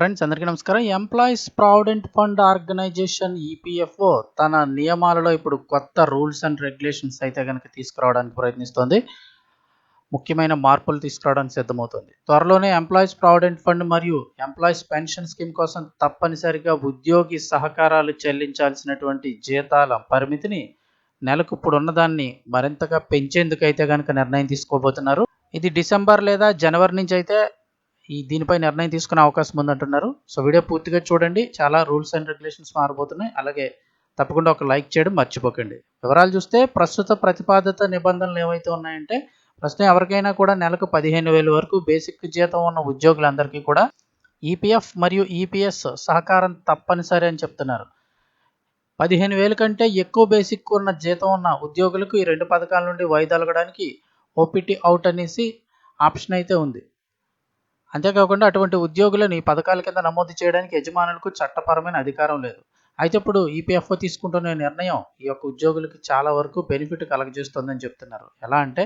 Friends అందరికీ నమస్కారం. Employees provident fund organisation EPFO తన నియమాలలో ఇప్పుడు కొత్త రూల్స్ అండ్ రెగ్యులేషన్స్ అయితే కనుక తీసుకురావడానికి ప్రయత్నిస్తోంది. ముఖ్యమైన మార్పులు తీసుకురావడానికి సిద్ధమవుతుంది. త్వరలోనే ఎంప్లాయీస్ ప్రావిడెంట్ ఫండ్ మరియు ఎంప్లాయీస్ పెన్షన్ స్కీమ్ కోసం తప్పనిసరిగా ఉద్యోగి సహకారాలు చెల్లించాల్సినటువంటి జీతాల పరిమితిని నెలకు ఇప్పుడు ఉన్నదాన్ని మరింతగా పెంచేందుకు అయితే కనుక నిర్ణయం తీసుకోబోతున్నారు. ఇది డిసెంబర్ లేదా జనవరి నుంచి అయితే ఈ దీనిపై నిర్ణయం తీసుకునే అవకాశం ఉందంటున్నారు. సో వీడియో పూర్తిగా చూడండి. చాలా రూల్స్ అండ్ రెగ్యులేషన్స్ మారబోతున్నాయి. అలాగే తప్పకుండా ఒక లైక్ చేయడం మర్చిపోకండి. వివరాలు చూస్తే ప్రస్తుత ప్రతిపాదిత నిబంధనలు ఏవైతే ఉన్నాయంటే ప్రస్తుతం ఎవరికైనా కూడా నెలకు పదిహేను వేలు వరకు బేసిక్ జీతం ఉన్న ఉద్యోగులందరికీ కూడా ఈపీఎఫ్ మరియు ఈపీఎస్ సహకారం తప్పనిసరి అని చెప్తున్నారు. పదిహేను వేల కంటే ఎక్కువ బేసిక్ ఉన్న జీతం ఉన్న ఉద్యోగులకు ఈ రెండు పథకాల నుండి వైదొలగడానికి ఓపీటీ అవుట్ అనేసి ఆప్షన్ అయితే ఉంది. అంతేకాకుండా అటువంటి ఉద్యోగులను ఈ పథకాల కింద నమోదు చేయడానికి యజమానులకు చట్టపరమైన అధికారం లేదు. అయితే ఇప్పుడు ఈపీఎఫ్ఓ తీసుకుంటున్న నిర్ణయం ఈ యొక్క ఉద్యోగులకు చాలా వరకు బెనిఫిట్ కలగజేస్తుందని చెప్తున్నారు. ఎలా అంటే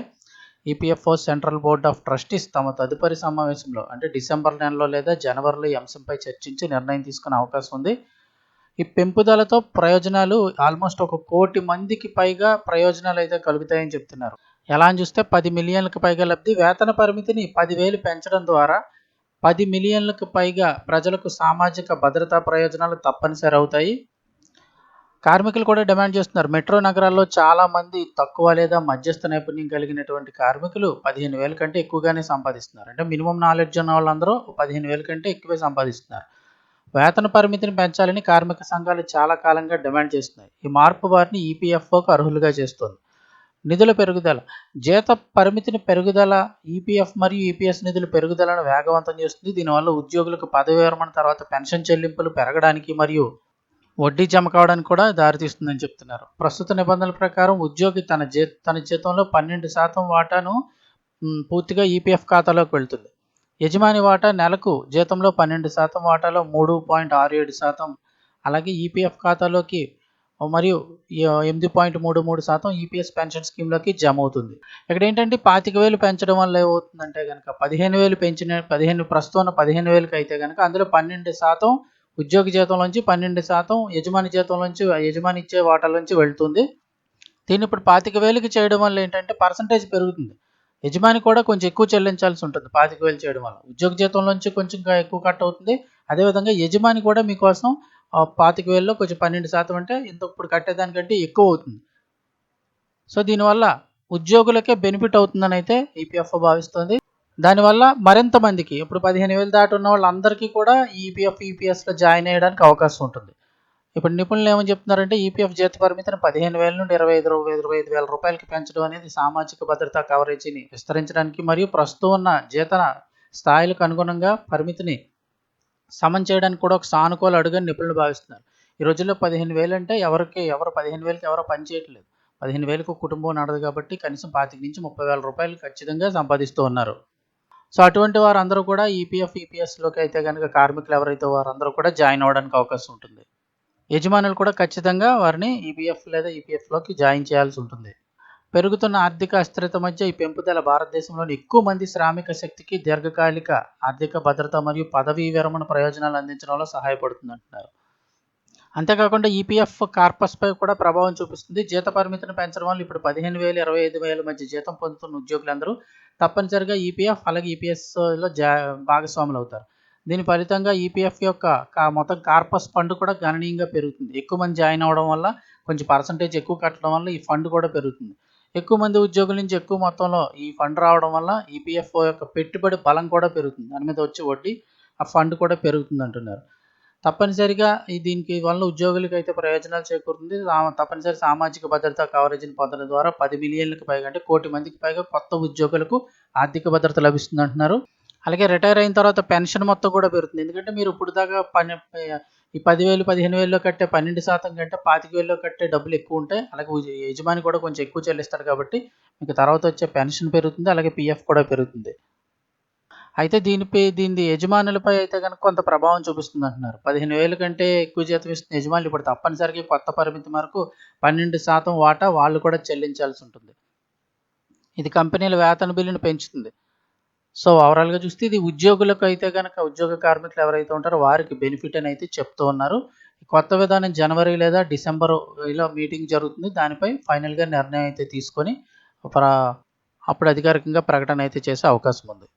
EPFO central board of trustees తమ తదుపరి సమావేశంలో అంటే డిసెంబర్ నెలలో లేదా జనవరిలో ఈ అంశంపై చర్చించి నిర్ణయం తీసుకునే అవకాశం ఉంది. ఈ పెంపుదలతో ప్రయోజనాలు ఆల్మోస్ట్ ఒక కోటి మందికి పైగా ప్రయోజనాలు అయితే కలుగుతాయని చెప్తున్నారు. ఎలా అని చూస్తే పది మిలియన్లకు పైగా లబ్ధి వేతన పరిమితిని పదివేలు పెంచడం ద్వారా పది మిలియన్లకు పైగా ప్రజలకు సామాజిక భద్రతా ప్రయోజనాలు తప్పనిసరి అవుతాయి. కార్మికులు కూడా డిమాండ్ చేస్తున్నారు. మెట్రో నగరాల్లో చాలామంది తక్కువ లేదా మధ్యస్థ నైపుణ్యం కలిగినటువంటి కార్మికులు పదిహేను వేల కంటే ఎక్కువగానే సంపాదిస్తున్నారు. అంటే మినిమం నాలెడ్జ్ ఉన్న వాళ్ళందరూ పదిహేను వేల కంటే ఎక్కువే సంపాదిస్తున్నారు. వేతన పరిమితిని పెంచాలని కార్మిక సంఘాలు చాలా కాలంగా డిమాండ్ చేస్తున్నాయి. ఈ మార్పు వారిని ఈపీఎఫ్ఓకు అర్హులుగా చేస్తుంది. నిధుల పెరుగుదల. జీత పరిమితిని పెరుగుదల ఈపీఎఫ్ మరియు ఈపీఎస్ నిధుల పెరుగుదలను వేగవంతం చేస్తుంది. దీనివల్ల ఉద్యోగులకు పదవి విరమణ తర్వాత పెన్షన్ చెల్లింపులు పెరగడానికి మరియు వడ్డీ జమ కావడానికి కూడా దారితీస్తుందని చెప్తున్నారు. ప్రస్తుత నిబంధనల ప్రకారం ఉద్యోగి తన జీ తన జీతంలో పన్నెండు శాతం వాటాను పూర్తిగా ఈపీఎఫ్ ఖాతాలోకి వెళ్తుంది. యజమాని వాటా నెలకు జీతంలో పన్నెండు శాతం వాటాలో మూడు పాయింట్ ఆరు ఏడు శాతం అలాగే ఈపీఎఫ్ ఖాతాలోకి మరియు ఎనిమిది పాయింట్ మూడు మూడు శాతం ఈపీఎస్ పెన్షన్ స్కీమ్లోకి జమ అవుతుంది. ఇక్కడ ఏంటంటే పాతిక వేలు పెంచడం వల్ల ఏమవుతుందంటే కనుక పదిహేను వేలు పెంచిన పదిహేను ప్రస్తుతం పదిహేను వేలకి అయితే కనుక అందులో పన్నెండు శాతం ఉద్యోగి జీతంలోంచి పన్నెండు శాతం యజమాని జీతంలోంచి యజమాని ఇచ్చే వాటాలోంచి వెళ్తుంది. దీన్ని ఇప్పుడు పాతిక వేలకి చేయడం వల్ల ఏంటంటే పర్సంటేజ్ పెరుగుతుంది. యజమాని కూడా కొంచెం ఎక్కువ చెల్లించాల్సి ఉంటుంది. పాతిక వేలు చేయడం వల్ల. ఉద్యోగ జీతంలోంచి కొంచెం ఎక్కువ కట్ అవుతుంది. అదేవిధంగా యజమాని కూడా మీకోసం పాతిక వేలలో కొంచెం పన్నెండు శాతం అంటే ఇంత ఇప్పుడు కట్టేదానికంటే ఎక్కువ అవుతుంది. సో దీనివల్ల ఉద్యోగులకే బెనిఫిట్ అవుతుందని అయితే ఈపీఎఫ్ఓ భావిస్తుంది. దానివల్ల మరింత మందికి ఇప్పుడు పదిహేను వేలు దాటి ఉన్న వాళ్ళందరికీ కూడా ఈపీఎఫ్ ఈపీఎస్లో జాయిన్ అయ్యడానికి అవకాశం ఉంటుంది. ఇప్పుడు నిపుణులు ఏమని చెప్తున్నారంటే ఈపీఎఫ్ జీత పరిమితిని పదిహేను వేల నుండి ఇరవై ఐదు ఇరవై ఐదు వేల రూపాయలకి పెంచడం అనేది సామాజిక భద్రతా కవరేజీని విస్తరించడానికి మరియు ప్రస్తుతం ఉన్న జీతన స్థాయిలకు అనుగుణంగా పరిమితిని సమం చేయడానికి కూడా ఒక సానుకూల అడుగని నిపుణులు భావిస్తున్నారు. ఈ రోజుల్లో పదిహేను వేలు అంటే ఎవరికి ఎవరు పదిహేను వేలకి ఎవరో పని చేయట్లేదు. పదిహేను వేలకు కుటుంబం నడదు కాబట్టి కనీసం పాతిక నుంచి ముప్పై వేల రూపాయలు ఖచ్చితంగా సంపాదిస్తూ ఉన్నారు. సో అటువంటి వారందరూ కూడా ఈపీఎఫ్ ఈపీఎస్లోకి అయితే కనుక కార్మికులు ఎవరైతే వారందరూ కూడా జాయిన్ అవ్వడానికి అవకాశం ఉంటుంది. యజమానులు కూడా ఖచ్చితంగా వారిని ఈపీఎఫ్ లేదా ఈపీఎఫ్లోకి జాయిన్ చేయాల్సి ఉంటుంది. పెరుగుతున్న ఆర్థిక అస్థిరత మధ్య ఈ పెంపుదల భారతదేశంలోని ఎక్కువ మంది శ్రామిక శక్తికి దీర్ఘకాలిక ఆర్థిక భద్రత మరియు పదవీ విరమణ ప్రయోజనాలు అందించడంలో సహాయపడుతుంది అంటున్నారు. అంతేకాకుండా ఈపీఎఫ్ కార్పస్పై కూడా ప్రభావం చూపిస్తుంది. జీత పరిమితిని పెంచడం వల్ల ఇప్పుడు పదిహేను వేలు ఇరవై ఐదు వేల మధ్య జీతం పొందుతున్న ఉద్యోగులందరూ తప్పనిసరిగా ఈపీఎఫ్ అలాగే ఈపీఎస్లో జా భాగస్వాములు అవుతారు. దీని ఫలితంగా ఈపీఎఫ్ యొక్క కా- మొత్తం కార్పస్ ఫండ్ కూడా గణనీయంగా పెరుగుతుంది. ఎక్కువ మంది జాయిన్ అవ్వడం వల్ల కొంచెం పర్సంటేజ్ ఎక్కువ కట్టడం వల్ల ఈ ఫండ్ కూడా పెరుగుతుంది. ఎక్కువ మంది ఉద్యోగుల నుంచి ఎక్కువ మొత్తంలో ఈ ఫండ్ రావడం వల్ల ఈపీఎఫ్ఓ యొక్క పెట్టుబడి బలం కూడా పెరుగుతుంది. దాని మీద వచ్చే వడ్డీ ఆ ఫండ్ కూడా పెరుగుతుంది అంటున్నారు. తప్పనిసరిగా ఈ దీనికి వల్ల ఉద్యోగులకు అయితే ప్రయోజనాలు చేకూరుతుంది. తప్పనిసరి సామాజిక భద్రత కవరేజీని పొందడం ద్వారా పది మిలియన్లకు పైగా అంటే కోటి మందికి పైగా కొత్త ఉద్యోగులకు ఆర్థిక భద్రత లభిస్తుంది అంటున్నారు. అలాగే రిటైర్ అయిన తర్వాత పెన్షన్ మొత్తం కూడా పెరుగుతుంది. ఎందుకంటే మీరు ఇప్పుడు దాకా పని ఈ పదివేలు పదిహేను వేలలో కట్టే పన్నెండు శాతం కంటే పాతిక వేలలో కట్టే డబ్బులు ఎక్కువ ఉంటాయి అలాగే యజమాని కూడా కొంచెం ఎక్కువ చెల్లిస్తాడు కాబట్టి మీకు తర్వాత వచ్చే పెన్షన్ పెరుగుతుంది అలాగే పిఎఫ్ కూడా పెరుగుతుంది. అయితే దీనిపై దీని యజమానులపై అయితే కనుక కొంత ప్రభావం చూపిస్తుంది అంటున్నారు. పదిహేను వేల కంటే ఎక్కువ జీతం ఇస్తున్న యజమానులు ఇప్పుడు తప్పనిసరిగా కొత్త పరిమితి మేరకు పన్నెండు శాతం వాటా వాళ్ళు కూడా చెల్లించాల్సి ఉంటుంది. ఇది కంపెనీల వేతన బిల్లును పెంచుతుంది. సో ఓవరాల్‌గా చూస్తే ఇది ఉద్యోగులకు అయితే కనుక ఉద్యోగ కార్మికులు ఎవరైతే ఉంటారో వారికి బెనిఫిట్ అని అయితే చెప్తూ ఉన్నారు. కొత్త విధానం జనవరి లేదా డిసెంబర్ ఇలా మీటింగ్ జరుగుతుంది. దానిపై ఫైనల్‌గా నిర్ణయం అయితే తీసుకొని అప్పుడు అధికారికంగా ప్రకటన అయితే చేసే అవకాశం ఉంది.